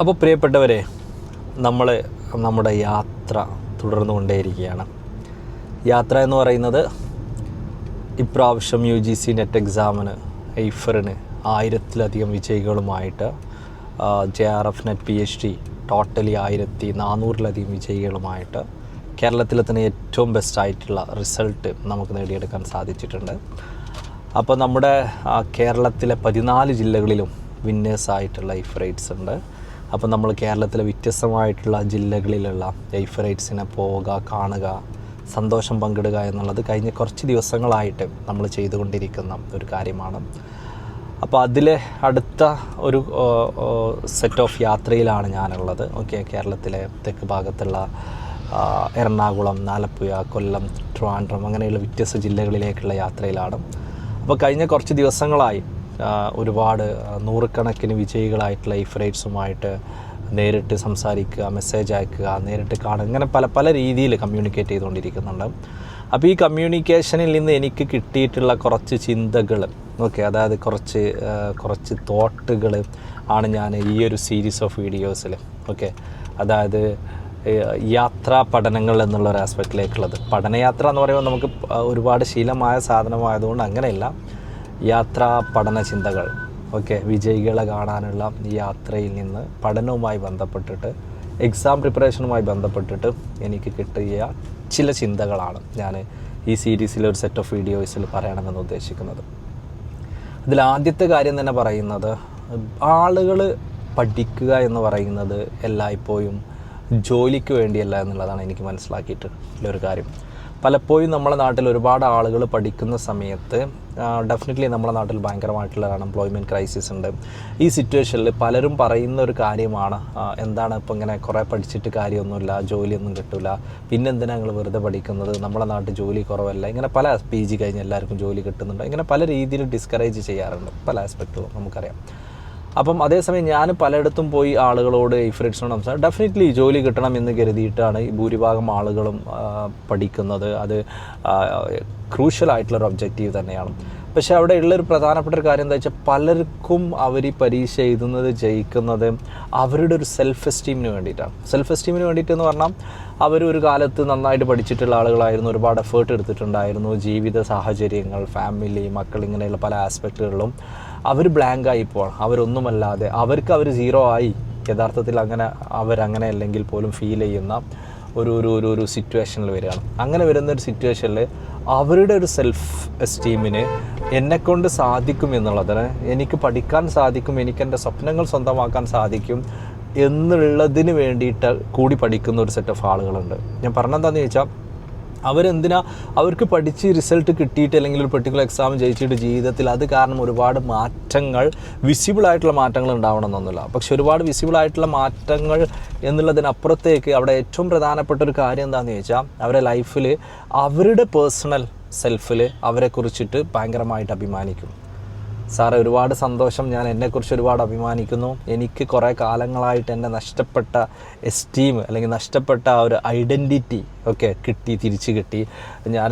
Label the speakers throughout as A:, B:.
A: അപ്പോൾ പ്രിയപ്പെട്ടവരെ നമ്മൾ നമ്മുടെ യാത്ര തുടർന്നു കൊണ്ടേയിരിക്കുകയാണ് യാത്ര എന്ന് പറയുന്നത് ഇപ്രാവശ്യം യു ജി സി നെറ്റ് എക്സാമിന് എയ്ഫറിന് ആയിരത്തിലധികം വിജയികളുമായിട്ട് J R F net P H D totally ആയിരത്തി നാനൂറിലധികം വിജയികളുമായിട്ട് കേരളത്തിലെ തന്നെ ഏറ്റവും ബെസ്റ്റായിട്ടുള്ള റിസൾട്ട് നമുക്ക് നേടിയെടുക്കാൻ സാധിച്ചിട്ടുണ്ട്. അപ്പോൾ നമ്മുടെ കേരളത്തിലെ പതിനാല് ജില്ലകളിലും വിന്നേഴ്സായിട്ടുള്ള ആയിട്ടുള്ള റേറ്റ്സ് ഉണ്ട്. അപ്പോൾ നമ്മൾ കേരളത്തിലെ വ്യത്യസ്തമായിട്ടുള്ള ജില്ലകളിലുള്ള എയ്ഫറേറ്റ്സിനെ പോവുക കാണുക സന്തോഷം പങ്കിടുക എന്നുള്ളത് കഴിഞ്ഞ കുറച്ച് ദിവസങ്ങളായിട്ട് നമ്മൾ ചെയ്തുകൊണ്ടിരിക്കുന്ന ഒരു കാര്യമാണ്. അപ്പോൾ അതിലെ അടുത്ത ഒരു സെറ്റ് ഓഫ് യാത്രയിലാണ് ഞാനുള്ളത്. ഓക്കെ കേരളത്തിലെ തെക്ക് ഭാഗത്തുള്ള എറണാകുളം ആലപ്പുഴ കൊല്ലം ട്രിവാൻഡ്രം അങ്ങനെയുള്ള വ്യത്യസ്ത ജില്ലകളിലേക്കുള്ള യാത്രയിലാണ്. അപ്പോൾ കഴിഞ്ഞ കുറച്ച് ദിവസങ്ങളായി ഒരുപാട് നൂറുകണക്കിന് വിജയികളായിട്ടുള്ള ഇഫറേറ്റ്സുമായിട്ട് നേരിട്ട് സംസാരിക്കുക മെസ്സേജ് അയക്കുക നേരിട്ട് കാണുക ഇങ്ങനെ പല പല രീതിയിൽ കമ്മ്യൂണിക്കേറ്റ് ചെയ്തുകൊണ്ടിരിക്കുന്നുണ്ട്. അപ്പോൾ ഈ കമ്മ്യൂണിക്കേഷനിൽ നിന്ന് എനിക്ക് കിട്ടിയിട്ടുള്ള കുറച്ച് ചിന്തകൾ ഓക്കെ അതായത് കുറച്ച് കുറച്ച് തോട്ടുകൾ ആണ് ഞാൻ ഈ ഒരു സീരീസ് ഓഫ് വീഡിയോസിൽ ഓക്കെ അതായത് യാത്രാ പഠനങ്ങൾ എന്നുള്ള ഒരു ആസ്പെക്റ്റിലേക്കുള്ളത് പഠനയാത്ര എന്ന് പറയുമ്പോൾ നമുക്ക് ഒരുപാട് ശീലമായ സാധനമായതുകൊണ്ട് അങ്ങനെയല്ല. യാത്രാ പഠന ചിന്തകൾ ഓക്കെ വിജയികളെ കാണാനുള്ള ഈ യാത്രയിൽ നിന്ന് പഠനവുമായി ബന്ധപ്പെട്ടിട്ട് എക്സാം പ്രിപ്പറേഷനുമായി ബന്ധപ്പെട്ടിട്ട് എനിക്ക് കിട്ടിയ ചില ചിന്തകളാണ് ഞാൻ ഈ സീരീസിലെ ഒരു സെറ്റ് ഓഫ് വീഡിയോസിൽ പറയണമെന്ന് ഉദ്ദേശിക്കുന്നത്. അതിൽ ആദ്യത്തെ കാര്യം തന്നെ പറയുന്നത് ആളുകൾ പഠിക്കുക എന്ന് പറയുന്നത് എല്ലായ്പ്പോഴും ജോലിക്ക് വേണ്ടിയല്ല എന്നുള്ളതാണ് എനിക്ക് മനസ്സിലാക്കിയിട്ടുള്ള ഒരു കാര്യം. പലപ്പോഴും നമ്മുടെ നാട്ടിൽ ഒരുപാട് ആളുകൾ പഠിക്കുന്ന സമയത്ത് ഡെഫിനറ്റ്ലി നമ്മുടെ നാട്ടിൽ ഭയങ്കരമായിട്ടുള്ള അൺഎംപ്ലോയ്മെന്റ് ക്രൈസിസ് ഉണ്ട്. ഈ സിറ്റുവേഷനിൽ പലരും പറയുന്ന ഒരു കാര്യമാണ് എന്താണ് ഇപ്പോൾ ഇങ്ങനെ കുറേ പഠിച്ചിട്ട് കാര്യമൊന്നുമില്ല ജോലിയൊന്നും കിട്ടില്ല പിന്നെന്തിനാ ഞങ്ങൾ വെറുതെ പഠിക്കുന്നത്? നമ്മുടെ നാട്ടിൽ ജോലി കുറവല്ല. ഇങ്ങനെ പല പി ജി കഴിഞ്ഞ് എല്ലാവർക്കും ജോലി കിട്ടുന്നുണ്ട്. ഇങ്ങനെ പല രീതിയിൽ ഡിസ്കറേജ് ചെയ്യാറുണ്ട്. പല ആസ്പെക്റ്റുകളും നമുക്കറിയാം. അപ്പം അതേസമയം ഞാൻ പലയിടത്തും പോയി ആളുകളോട് ഈ ഫ്രണ്ട്സിനോട് സംസാരിക്കും ഡെഫിനറ്റ്ലി ജോലി കിട്ടണം എന്ന് കരുതിയിട്ടാണ് ഈ ഭൂരിഭാഗം ആളുകളും പഠിക്കുന്നത്. അത് ക്രൂഷ്യൽ ആയിട്ടുള്ളൊരു ഒബ്ജക്റ്റീവ് തന്നെയാണ്. പക്ഷേ അവിടെ ഉള്ളൊരു പ്രധാനപ്പെട്ട ഒരു കാര്യം എന്താ വെച്ചാൽ പലർക്കും അവർ ഈ പരീക്ഷ എഴുതുന്നത് ജയിക്കുന്നത് അവരുടെ ഒരു സെൽഫ് എസ്റ്റീമിന് വേണ്ടിയിട്ടാണ്. സെൽഫ് എസ്റ്റീമിന് വേണ്ടിയിട്ട് എന്ന് പറഞ്ഞാൽ അവർ ഒരു കാലത്ത് നന്നായിട്ട് പഠിച്ചിട്ടുള്ള ആളുകളായിരുന്നു. ഒരുപാട് എഫേർട്ട് എടുത്തിട്ടുണ്ടായിരുന്നു. ജീവിത സാഹചര്യങ്ങൾ ഫാമിലി മക്കൾ ഇങ്ങനെയുള്ള പല ആസ്പെക്റ്റുകളിലും അവർ ബ്ലാങ്ക് ആയി പോവാണ് അവരൊന്നുമല്ലാതെ അവർക്ക് അവർ സീറോ ആയി യഥാർത്ഥത്തിൽ അങ്ങനെ അവരങ്ങനെ അല്ലെങ്കിൽ പോലും ഫീൽ ചെയ്യുന്ന ഒരു ഒരു ഒരു ഒരു സിറ്റുവേഷനിൽ വരികയാണ്. അങ്ങനെ വരുന്ന ഒരു സിറ്റുവേഷനിൽ അവരുടെ ഒരു സെൽഫ് എസ്റ്റീമിന് എന്നെക്കൊണ്ട് സാധിക്കും എന്നുള്ളതിന് എനിക്ക് പഠിക്കാൻ സാധിക്കും എനിക്ക് എന്റെ സ്വപ്നങ്ങൾ സ്വന്തമാക്കാൻ സാധിക്കും എന്നുള്ളതിന് വേണ്ടിയിട്ട് കൂടി പഠിക്കുന്ന ഒരു സെറ്റ് ഓഫ് ആളുകളുണ്ട്. ഞാൻ പറഞ്ഞെന്താണെന്ന് ചോദിച്ചാൽ അവരെന്തിനാ? അവർക്ക് പഠിച്ച് റിസൾട്ട് കിട്ടിയിട്ട് അല്ലെങ്കിൽ ഒരു പെർട്ടിക്കുലർ എക്സാം ജയിച്ചിട്ട് ജീവിതത്തിൽ അത് കാരണം ഒരുപാട് മാറ്റങ്ങൾ വിസിബിൾ ആയിട്ടുള്ള മാറ്റങ്ങൾ ഉണ്ടാവണമെന്നൊന്നുമില്ല പക്ഷെ ഒരുപാട് വിസിബിൾ ആയിട്ടുള്ള മാറ്റങ്ങൾ എന്നുള്ളതിനപ്പുറത്തേക്ക് അവിടെ ഏറ്റവും പ്രധാനപ്പെട്ട ഒരു കാര്യം എന്താണെന്ന് ചോദിച്ചാൽ അവരുടെ ലൈഫിൽ അവരുടെ പേഴ്സണൽ സെൽഫിൽ അവരെക്കുറിച്ചിട്ട് ഭയങ്കരമായിട്ട് അഭിമാനിക്കും. സാറേ ഒരുപാട് സന്തോഷം. ഞാൻ എന്നെക്കുറിച്ച് ഒരുപാട് അഭിമാനിക്കുന്നു. എനിക്ക് കുറേ കാലങ്ങളായിട്ട് എന്റെ നഷ്ടപ്പെട്ട എസ്റ്റീം അല്ലെങ്കിൽ നഷ്ടപ്പെട്ട ആ ഒരു ഐഡന്റിറ്റി ഒക്കെ കിട്ടി തിരിച്ചു കിട്ടി. ഞാൻ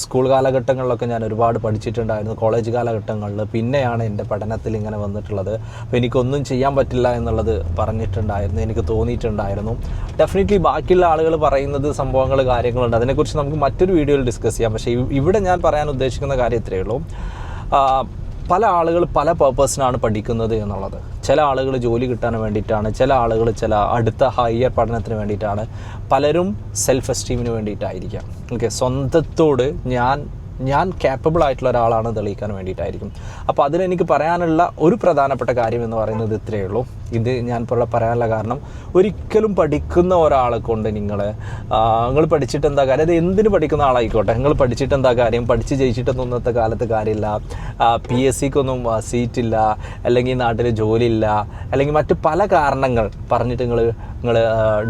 A: സ്കൂൾ കാലഘട്ടങ്ങളിലൊക്കെ ഞാൻ ഒരുപാട് പഠിച്ചിട്ടുണ്ടായിരുന്നു കോളേജ് കാലഘട്ടങ്ങളിൽ. പിന്നെയാണ് എന്റെ പഠനത്തിൽ ഇങ്ങനെ വന്നിട്ടുള്ളത്. അപ്പോൾ എനിക്കൊന്നും ചെയ്യാൻ പറ്റില്ല എന്നുള്ളത് പറഞ്ഞിട്ടുണ്ടായിരുന്നു എനിക്ക് തോന്നിയിട്ടുണ്ടായിരുന്നു. ഡെഫിനറ്റ്ലി ബാക്കിയുള്ള ആളുകൾ പറയുന്നത് സംഭവങ്ങൾ കാര്യങ്ങളുണ്ട്. അതിനെക്കുറിച്ച് നമുക്ക് മറ്റൊരു വീഡിയോയിൽ ഡിസ്കസ് ചെയ്യാം. പക്ഷേ ഇവിടെ ഞാൻ പറയാൻ ഉദ്ദേശിക്കുന്ന കാര്യം ഇത്രയേ ഉള്ളൂ. പല ആളുകൾ പല പേർപ്പസിനാണ് പഠിക്കുന്നത് എന്നുള്ളത്. ചില ആളുകൾ ജോലി കിട്ടാൻ വേണ്ടിയിട്ടാണ് ചില ആളുകൾ ചില അടുത്ത ഹയർ പഠനത്തിന് വേണ്ടിയിട്ടാണ്. പലരും സെൽഫ് എസ്റ്റീമിന് വേണ്ടിയിട്ടായിരിക്കാം. ഓക്കെ സ്വന്തത്തോട് ഞാൻ ഞാൻ ക്യാപ്പബിൾ ആയിട്ടുള്ള ഒരാളാണ് തെളിയിക്കാൻ വേണ്ടിയിട്ടായിരിക്കും. അപ്പോൾ അതിലെനിക്ക് പറയാനുള്ള ഒരു പ്രധാനപ്പെട്ട കാര്യം എന്ന് പറയുന്നത് ഇത്രയേ ഉള്ളൂ. ഇത് ഞാൻ ഇപ്പോൾ പറയാനുള്ള കാരണം ഒരിക്കലും പഠിക്കുന്ന ഒരാളെ കൊണ്ട് നിങ്ങൾ നിങ്ങൾ പഠിച്ചിട്ട് എന്താ കാര്യം? അത് എന്തിന് പഠിക്കുന്ന ആളായിക്കോട്ടെ? നിങ്ങൾ പഠിച്ചിട്ട് എന്താ കാര്യം? പഠിച്ച് ജയിച്ചിട്ടൊന്നും ഇന്നത്തെ കാലത്ത് കാര്യമില്ല. പി എസ് സിക്കൊന്നും സീറ്റില്ല അല്ലെങ്കിൽ നാട്ടിൽ ജോലിയില്ല. അല്ലെങ്കിൽ മറ്റ് പല കാരണങ്ങൾ പറഞ്ഞിട്ട് നിങ്ങൾ നിങ്ങൾ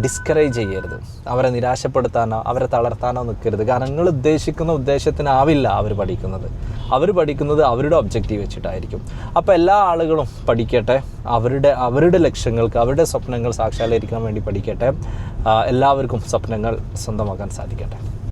A: ഡിസ്കറേജ് ചെയ്യരുത്. അവരെ നിരാശപ്പെടുത്താനോ അവരെ തളർത്താനോ നിൽക്കരുത്. കാരണം നിങ്ങൾ ഉദ്ദേശിക്കുന്ന ഉദ്ദേശത്തിനാവില്ല അവർ പഠിക്കുന്നത്. അവർ പഠിക്കുന്നത് അവരുടെ ഒബ്ജക്റ്റീവ് വെച്ചിട്ടായിരിക്കും. അപ്പോൾ എല്ലാ ആളുകളും പഠിക്കട്ടെ. അവരുടെ അവരുടെ ലക്ഷ്യങ്ങൾക്ക് അവരുടെ സ്വപ്നങ്ങൾ സാക്ഷാത്കരിക്കാൻ വേണ്ടി പഠിക്കട്ടെ. എല്ലാവർക്കും സ്വപ്നങ്ങൾ സ്വന്തമാക്കാൻ സാധിക്കട്ടെ.